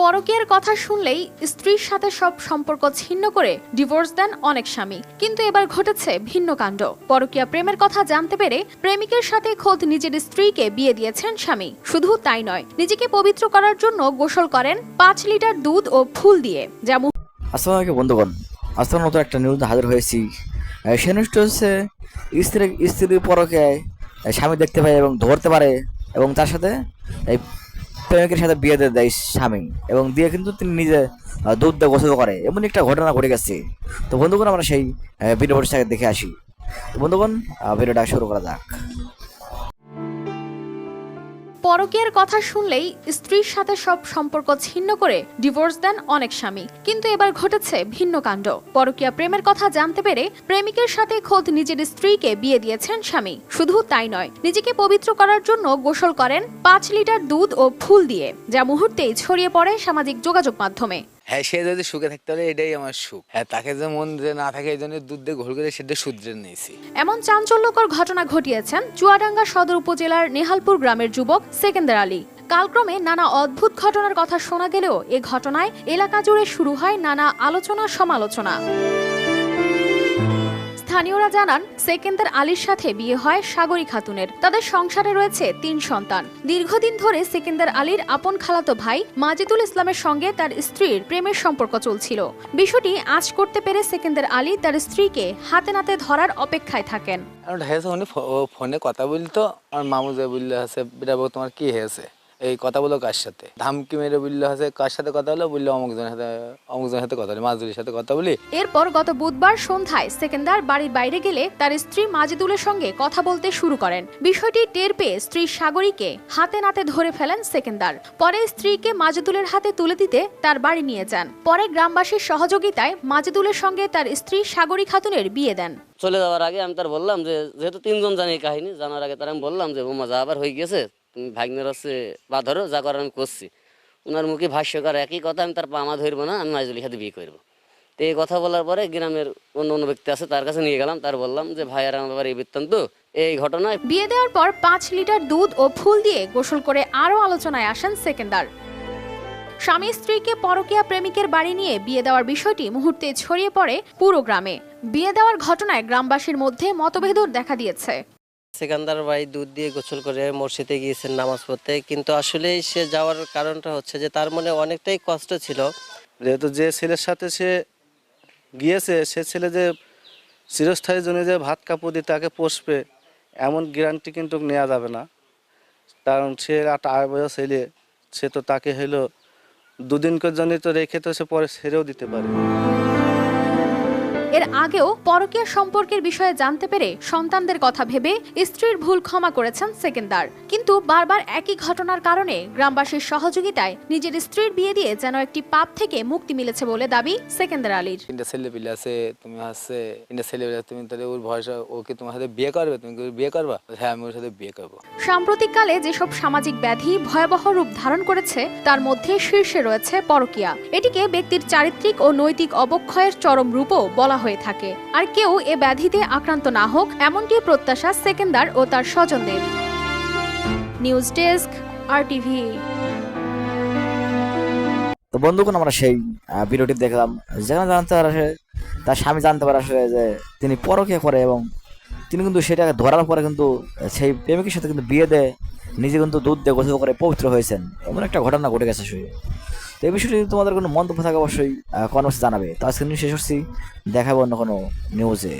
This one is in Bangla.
পরকীয়ার কথা শুনলেই স্ত্রীর সাথে সব সম্পর্ক ছিন্ন করে ডিভোর্স দেন অনেক স্বামী। কিন্তু এবার ঘটেছে ভিন্ন কাণ্ড। পরকীয়া প্রেমের কথা জানতে পেরে প্রেমিকের সাথে খোদ নিজের স্ত্রীকে বিয়ে দিয়েছেন স্বামী। শুধু তাই নয়, নিজেকে পবিত্র করার জন্য গোসল করেন পাঁচ লিটার দুধ ও ফুল দিয়ে। যা মুখ আসসালামু বন্ধুগণ। আজকে নতুন একটা নিউজ হাজির হয়েছি। সে নিউজটা হচ্ছে স্ত্রী স্ত্রীর পরকে স্বামী দেখতে পায় এবং ধরতে পারে এবং তার সাথে এই প্রেমিকের সাথে বিয়ে দিয়ে দেয় স্বামী এবং দিয়ে কিন্তু তিনি নিজে আহ, দুধ দিয়ে গোসল করে। এমন একটা ঘটনা ঘটে গেছে। তো বন্ধুগণ আমরা সেই ভিডিও ভিডিওটাকে দেখে আসি। বন্ধুগণ ভিডিওটা শুরু করা যাক। পরকীয়ার কথা শুনলেই স্ত্রীর সাথে সব সম্পর্ক ছিন্ন করে ডিভোর্স দেন অনেক স্বামী। কিন্তু এবার ঘটেছে ভিন্ন কাণ্ড। পরকীয়া প্রেমের কথা জানতে পেরে প্রেমিকের সাথে খোদ নিজের স্ত্রীকে বিয়ে দিয়েছেন স্বামী। শুধু তাই নয়, নিজেকে পবিত্র করার জন্য গোসল করেন পাঁচ লিটার দুধ ও ফুল দিয়ে, যা মুহূর্তেই ছড়িয়ে পড়ে সামাজিক যোগাযোগ মাধ্যমে। হ্যাঁ সে যদি সুখে থাকতে পারে, এটাই আমার সুখ। হ্যাঁ তাকে যে মন যে না থাকে, এই জন্য দুধ দিয়ে ঘোল করে সেটা শুধরে নিয়েছি। এমন চাঞ্চল্যকর ঘটনা ঘটিয়েছেন চুয়াডাঙ্গা সদর উপজেলার নেহালপুর গ্রামের যুবক সেকেন্দার আলী। কালক্রমে নানা অদ্ভুত ঘটনার কথা শোনা গেলেও এ ঘটনায় এলাকা জুড়ে শুরু হয় নানা আলোচনা সমালোচনা স্থানীয়রা জানান, সেকেন্দার আলীর সাথে বিয়ে হয় সাগরী খাতুনের। তাদের সংসারে রয়েছে তিন সন্তান। দীর্ঘদিন ধরে সেকেন্দার আলীর আপন খালাতো ভাই মাজিদুল ইসলামের সঙ্গে তার স্ত্রীর প্রেমের সম্পর্ক চলছিল। বিষয়টি আজ করতে পেরে সেকেন্দার আলী তার স্ত্রীকে হাতে নাতে ধরার অপেক্ষায় থাকেন। ফোনে কথা বলতো আর মামু যে বললে আছে তোমার কি হয়েছে? এই কথা বলো কার সাথে? ধামকি মেরে বললে আছে কার সাথে কথা হলো বলল অমুক জনের সাথে অমুক জনের সাথে কথা বলি মাজুলির সাথে কথা বলি। এরপর গত বুধবার সন্ধ্যায় সেকেন্দার বাড়ির বাইরে গেলে তার স্ত্রী মাজিদুলের সঙ্গে কথা বলতে শুরু করেন। বিষয়টি টের পেয়ে স্ত্রী সাগরীকে হাতে নাতে ধরে ফেলেন সেকেন্দার। পরে স্ত্রীকে মাজিদুলের হাতে তুলে দিতে তার বাড়ি নিয়ে যান। পরে গ্রামবাসীর সহযোগিতায় মাজিদুলের সঙ্গে তার স্ত্রী সাগরী খাতুনের বিয়ে দেন। চলে যাওয়ার আগে আমি তার বললাম যে যেহেতু তিনজন জানি কাহিনী জানার আগে তার আমি বললাম যে বোমা যা আবার হয়ে গেছে ভাগ্নের হচ্ছে, বা ধরো যা করার আমি করছি। ওনার মুখে ভাষ্যকার একই কথা আমি তার পামা ধরবো না, আমি নাজুলির সাথে বিয়ে করব। তো এই কথা বলার পরে গ্রামের অন্য অন্য ব্যক্তি আছে, তার কাছে নিয়ে গেলাম, তার বললাম যে, ভাই, আর আমার ব্যাপারে এই বৃত্তান্ত, এই ঘটনায় বিয়ে দেওয়ার পর পাঁচ লিটার দুধ ও ফুল দিয়ে গোসল করে আরও আলোচনায় আসেন সেকেন্দার। স্বামী স্ত্রীকে পরকীয়া প্রেমিকের বাড়ি নিয়ে বিয়ে দেওয়ার বিষয়টি মুহূর্তে ছড়িয়ে পড়ে পুরো গ্রামে। বিয়ে দেওয়ার ঘটনায় গ্রামবাসীর মধ্যে মতভেদও দেখা দিয়েছে। সেকান্দার ভাই দুধ দিয়ে গোসল করে মসজিদে গিয়েছেন নামাজ পড়তে। কিন্তু আসলে সে যাওয়ার কারণটা হচ্ছে যে তার মনে অনেকটাই কষ্ট ছিল। যেহেতু যে ছেলের সাথে সে গিয়েছে, সে ছেলে যে চিরস্থায়ী জন্য যে ভাত কাপড় দিয়ে তাকে পোষবে, এমন গ্যারান্টি কিন্তু নেওয়া যাবে না। কারণ সে একটা আয় বয়স ছেলে, সে তো তাকে হইল দুদিনকার জন্য তো রেখে তো সে পরে ছেড়েও দিতে পারে। আগেও পরকীয়া সম্পর্কের বিষয়ে জানতে পেরে সন্তানদের কথা ভেবে স্ত্রীর ভুল ক্ষমা করেছেন সেকেন্দার। কিন্তু বারবার একই ঘটনার কারণে গ্রামবাসীর সহযোগিতায় নিজের স্ত্রীর বিয়ে দিয়ে যেন একটি পাপ থেকে মুক্তি মিলেছে বলে দাবি সেকেন্দার আলীর। তিনটা ছেলে পিলে আছে তুমি হচ্ছে তিনটা ছেলে পিলে তুমি তাহলে ওর ভরসা ওকে তোমার সাথে বিয়ে করবে তুমি বিয়ে করবা? হ্যাঁ আমি ওর সাথে বিয়ে করব। সাম্প্রতিককালে যেসব সামাজিক ব্যাধি ভয়াবহ রূপ ধারণ করেছে তার মধ্যে শীর্ষে রয়েছে পরকীয়া। এটিকে ব্যক্তির চারিত্রিক ও নৈতিক অবক্ষয়ের চরম রূপও বলা হয়ে থাকে। আর কেউ এ ব্যাধিতে আক্রান্ত না হোক এমনটি প্রত্যাশা সেকেন্দার ও তার স্বজনদের। নিউজ ডেস্ক আর টিভি তো বন্ধুগণ, আমরা সেই ভিডিওটি দেখলাম। যেখানে জানতে পারে সে তার স্বামী জানতে পারে আসলে যে তিনি পরকে করে এবং তিনি কিন্তু সেটাকে ধরার পরে কিন্তু সেই প্রেমিকের সাথে কিন্তু বিয়ে দেয় নিজে কিন্তু দুধ দিয়ে গোসল করে পবিত্র হয়েছেন। এমন একটা ঘটনা ঘটে গেছে শুয়ে তো এই বিষয়টি যদি তোমাদের কোনো মন্তব্য থাকে অবশ্যই কনভার্সে জানাবে। তো আজকে নিউজ শেষ করছি। দেখাবো অন্য কোনো নিউজে